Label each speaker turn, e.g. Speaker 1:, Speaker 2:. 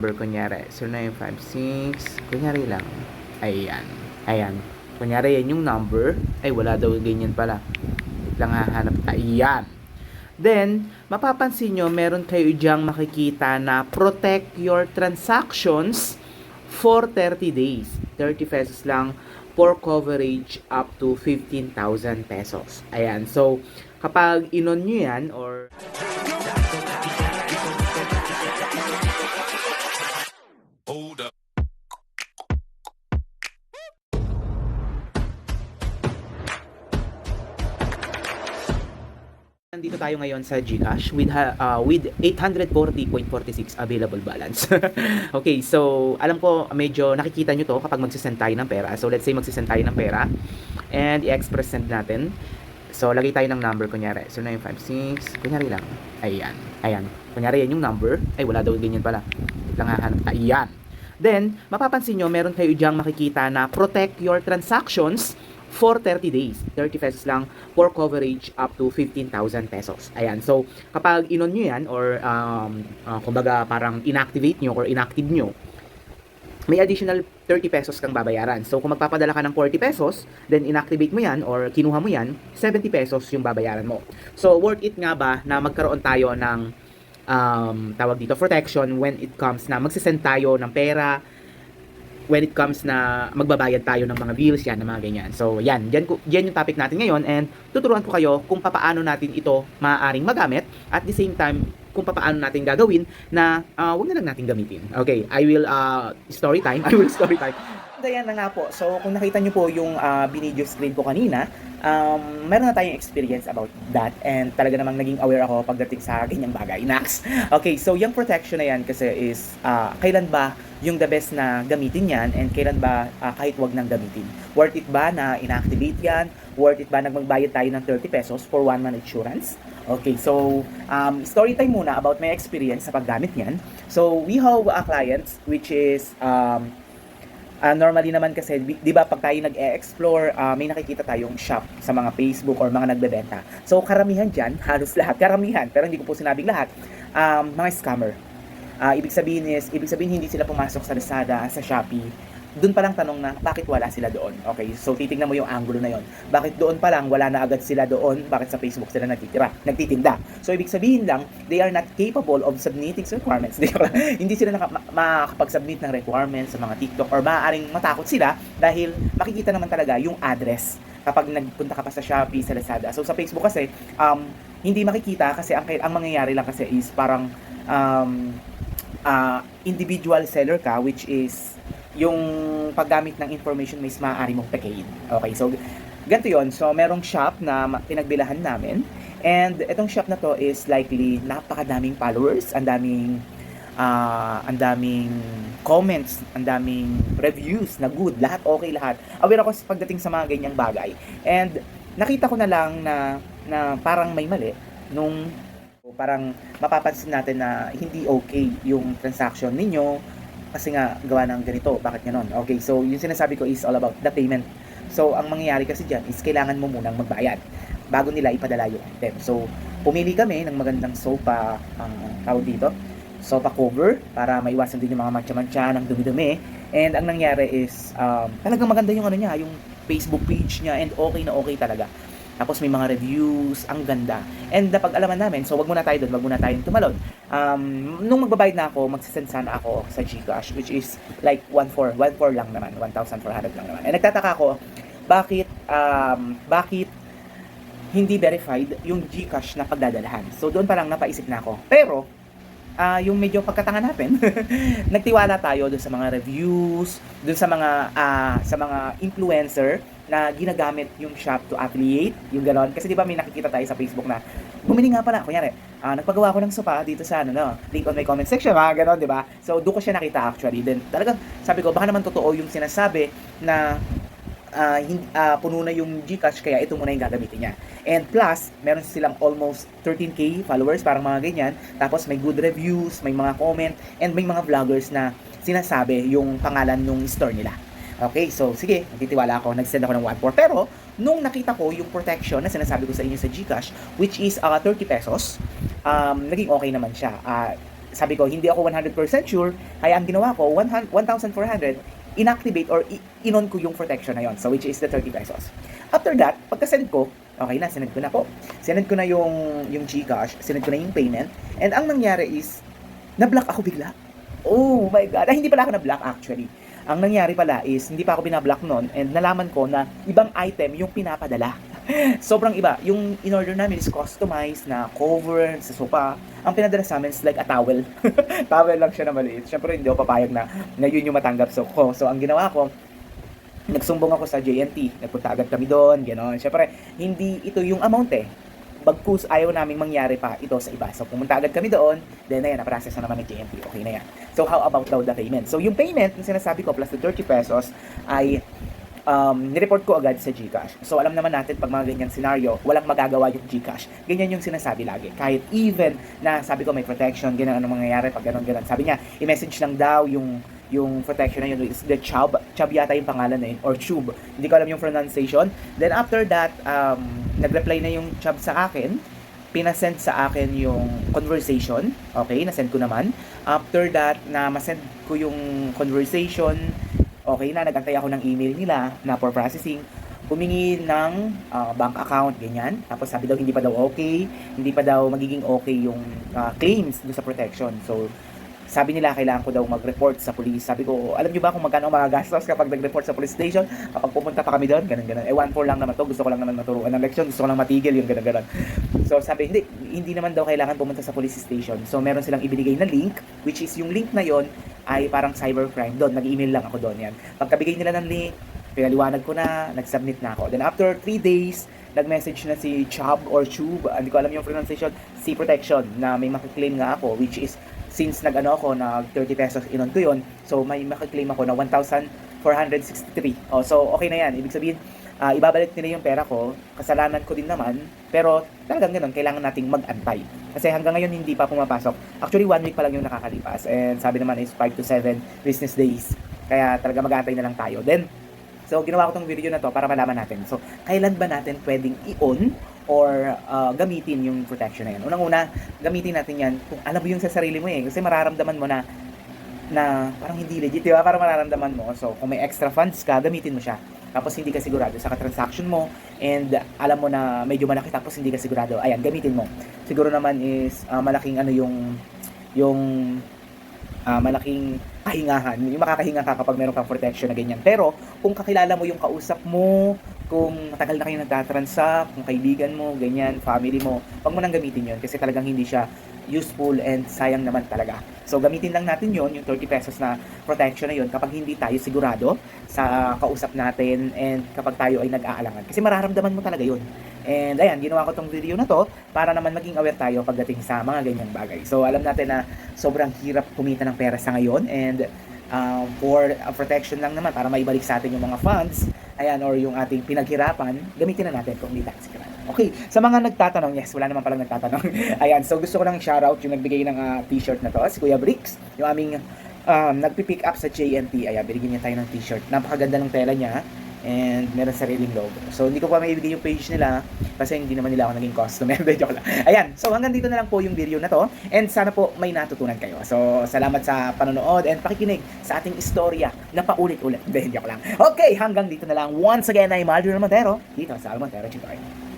Speaker 1: number kunyari, 0956, kunyari lang, ayan, ayan, kunyari yan yung number, ay wala daw ganyan pala, lang hahanap ka, ayan, then, mapapansin nyo, meron kayo diyang makikita na protect your transactions for 30 days, 30 pesos lang, for coverage up to 15,000 pesos, ayan, so, kapag inon nyo yan, or Nandito tayo ngayon sa GCash with uh, with 840.46 available balance. okay, so alam ko medyo nakikita nyo to kapag magsisend tayo ng pera. So let's say magsisend tayo ng pera and i-express send natin. So lagay tayo ng number kunyari. So 956, kunyari lang. Ayan. Ayan. Kunyari yan yung number. Ay wala daw ganyan pala. Wait lang hahanap ka. Ayan. Then, mapapansin nyo, meron kayo diyang makikita na protect your transactions for 30 days. 30 pesos lang for coverage up to 15,000 pesos. Ayan. So, kapag inon nyo yan or um, uh, kumbaga parang inactivate nyo or inactive nyo, may additional 30 pesos kang babayaran. So, kung magpapadala ka ng 40 pesos, then inactivate mo yan or kinuha mo yan, 70 pesos yung babayaran mo. So, worth it nga ba na magkaroon tayo ng um, tawag dito, protection when it comes na magsisend tayo ng pera, when it comes na magbabayad tayo ng mga bills, yan, ng mga ganyan. So, yan, yan, yan yung topic natin ngayon and tuturuan ko kayo kung papaano natin ito maaaring magamit at the same time, kung papaano natin gagawin na uh, wag na lang natin gamitin. Okay, I will uh, story time. I will story time. Ayan na nga po. So, kung nakita nyo po yung uh, binidyo screen ko kanina, um, meron na tayong experience about that and talaga namang naging aware ako pagdating sa ganyang bagay. Nax! Okay, so yung protection na yan kasi is uh, kailan ba yung the best na gamitin yan and kailan ba uh, kahit wag nang gamitin. Worth it ba na inactivate yan? Worth it ba na magbayad tayo ng 30 pesos for one month insurance? Okay, so um, story time muna about my experience sa paggamit niyan. So we have a client which is um, Ah, normally naman kasi, di ba pag tayo nag-e-explore, ah, may nakikita tayong shop sa mga Facebook or mga nagbebenta. So, karamihan dyan, halos lahat, karamihan, pero hindi ko po sinabing lahat, um, mga scammer. Ah, ibig sabihin is, ibig sabihin hindi sila pumasok sa Lazada, sa Shopee. Doon pa lang tanong na, bakit wala sila doon? Okay, so titignan mo yung angulo na yon. Bakit doon pa lang, wala na agad sila doon? Bakit sa Facebook sila nagtitira, nagtitinda? So, ibig sabihin lang, they are not capable of submitting requirements. Hindi sila naka, ma- makakapag-submit ng requirements sa mga TikTok or maaaring matakot sila dahil makikita naman talaga yung address kapag nagpunta ka pa sa Shopee, sa Lazada. So, sa Facebook kasi, um, hindi makikita kasi ang, ang mangyayari lang kasi is parang um, uh, individual seller ka which is yung paggamit ng information is maaari mong pekein. Okay, so ganito yon So, merong shop na pinagbilahan namin and itong shop na to is likely napakadaming followers, ang daming ah, ang daming comments, ang daming reviews na good, lahat okay lahat. Aware ako pagdating sa mga ganyang bagay. And nakita ko na lang na na parang may mali nung parang mapapansin natin na hindi okay yung transaction ninyo kasi nga gawa ng ganito, bakit ganon? Okay, so yung sinasabi ko is all about the payment. So ang mangyayari kasi dyan is kailangan mo munang magbayad bago nila ipadala yung item. So pumili kami ng magandang sofa ang tawag dito, sofa cover para maiwasan din yung mga mancha-mancha ng dumi-dumi. And ang nangyari is um, talagang maganda yung ano niya, yung Facebook page niya and okay na okay talaga. Tapos may mga reviews, ang ganda. And napag-alaman namin, so wag muna tayo doon, wag muna tayong tumalon. Um, nung magbabayad na ako, magsisend sana ako sa Gcash, which is like 1.4, 1.4 lang naman, 1,400 lang naman. And nagtataka ako, bakit, um, bakit hindi verified yung Gcash na pagdadalahan. So doon pa lang napaisip na ako. Pero, ah yung medyo pagkatanga natin, nagtiwala tayo doon sa mga reviews, doon sa mga ah, sa mga influencer na ginagamit yung shop to affiliate, yung ganon. Kasi di ba may nakikita tayo sa Facebook na bumili nga pala, kunyari, ah, nagpagawa ko ng sopa dito sa ano, no, link on my comment section, mga ganon, di ba? So doon ko siya nakita actually. Then talagang sabi ko, baka naman totoo yung sinasabi na ah, hindi, ah, puno na yung Gcash kaya ito muna yung gagamitin niya. And plus, meron silang almost 13k followers, parang mga ganyan. Tapos may good reviews, may mga comment, and may mga vloggers na sinasabi yung pangalan ng store nila. Okay, so sige, nagtitiwala ako, nag-send ako ng 1.4. Pero, nung nakita ko yung protection na sinasabi ko sa inyo sa Gcash, which is ah, 30 pesos, um, naging okay naman siya. Ah, sabi ko, hindi ako 100% sure, kaya ang ginawa ko, 100 1,400, inactivate or inon ko yung protection na yon. So, which is the 30 pesos. After that, pagka-send ko, okay na, sinend ko na po. Sinend ko na yung, yung Gcash, sinend ko na yung payment, and ang nangyari is, na-block ako bigla. Oh my God. Ay, hindi pala ako na-block actually. Ang nangyari pala is, hindi pa ako binablock noon and nalaman ko na ibang item yung pinapadala. Sobrang iba. Yung in-order namin is customized na cover sa sopa. Ang pinadala sa amin is like a towel. towel lang siya na maliit. Siyempre, hindi ako papayag na, na yun yung matanggap so, ko. So, ang ginawa ko, nagsumbong ako sa JNT. Nagpunta agad kami doon, gano'n. Siyempre, hindi ito yung amount eh. Bagkus ayaw naming mangyari pa ito sa iba. So, pumunta agad kami doon. Then, ayan, na-process na naman ng JNT. Okay na yan. So, how about daw the payment? So, yung payment, yung sinasabi ko, plus the 30 pesos, ay um, nireport ko agad sa GCash. So, alam naman natin, pag mga ganyang scenario, walang magagawa yung GCash. Ganyan yung sinasabi lagi. Kahit even na sabi ko may protection, ganyan ano mangyayari pag ganun, ganun. Sabi niya, i-message lang daw yung yung protection na yun is the Chubb. Chubb yata yung pangalan na yun, or Chub. Hindi ko alam yung pronunciation. Then after that, um, nag-reply na yung Chubb sa akin. Pinasend sa akin yung conversation. Okay, nasend ko naman. After that, na masend ko yung conversation, okay na, nagantay ako ng email nila na for processing. Humingi ng ah, bank account, ganyan. Tapos sabi daw, hindi pa daw okay. Hindi pa daw magiging okay yung ah, claims do sa protection. So, sabi nila kailangan ko daw mag-report sa police. Sabi ko, alam niyo ba kung magkano magagastos kapag nag-report sa police station? Kapag pumunta pa kami doon, ganun ganun. Eh, 1-4 lang naman to. Gusto ko lang naman maturuan ng leksyon. Gusto ko lang matigil yung ganun ganun. So, sabi, hindi, hindi naman daw kailangan pumunta sa police station. So, meron silang ibinigay na link, which is yung link na yon ay parang cybercrime. Doon, nag-email lang ako doon yan. Pagkabigay nila ng link, pinaliwanag ko na, nag-submit na ako. Then, after 3 days, nag-message na si Chubb or Chub, hindi ko alam yung pronunciation, si Protection, na may makiklaim nga ako, which is since nag-ano ako, nag 30 pesos inon ko yun, so may makiklaim ako na 1,463. Oh, so okay na yan. Ibig sabihin, ah, ibabalik nila yung pera ko, kasalanan ko din naman, pero talagang ganun, kailangan nating mag-antay. Kasi hanggang ngayon hindi pa pumapasok. Actually, one week pa lang yung nakakalipas. And sabi naman is 5 to 7 business days. Kaya talaga mag-antay na lang tayo. Then, so ginawa ko tong video na to para malaman natin. So, kailan ba natin pwedeng i-on or ah, gamitin yung protection na yan? Unang-una, gamitin natin yan kung alam mo yung sa sarili mo eh. Kasi mararamdaman mo na na parang hindi legit, di ba? Parang mararamdaman mo. So, kung may extra funds ka, gamitin mo siya. Tapos hindi ka sigurado sa transaction mo and alam mo na medyo malaki tapos hindi ka sigurado. Ayan, gamitin mo. Siguro naman is ah, malaking ano yung yung ah, malaking kahingahan. Yung makakahinga ka kapag meron kang protection na ganyan. Pero kung kakilala mo yung kausap mo, kung matagal na kayo nagtatransact, kung kaibigan mo, ganyan, family mo, wag mo nang gamitin yon kasi talagang hindi siya useful and sayang naman talaga. So gamitin lang natin yon yung 30 pesos na protection na yon kapag hindi tayo sigurado sa kausap natin and kapag tayo ay nag-aalangan. Kasi mararamdaman mo talaga yon. And ayan, ginawa ko tong video na to para naman maging aware tayo pagdating sa mga ganyang bagay. So alam natin na sobrang hirap kumita ng pera sa ngayon and um, for uh, protection lang naman para maibalik sa atin yung mga funds ayan or yung ating pinaghirapan gamitin na natin kung hindi tayo sigurado. Okay, sa mga nagtatanong, yes, wala naman palang nagtatanong. ayan, so gusto ko lang shoutout yung nagbigay ng ah, t-shirt na to, si Kuya Bricks, yung aming um, nagpipick up sa JNT. Ayan, binigyan niya tayo ng t-shirt. Napakaganda ng tela niya and meron sariling logo. So, hindi ko pa maibigay yung page nila kasi hindi naman nila ako naging customer. Hindi, joke lang. Ayan, so hanggang dito na lang po yung video na to and sana po may natutunan kayo. So, salamat sa panonood and pakikinig sa ating istorya na paulit-ulit. Hindi, joke lang. Okay, hanggang dito na lang. Once again, I'm Aldrin Montero dito sa Montero Chitoy.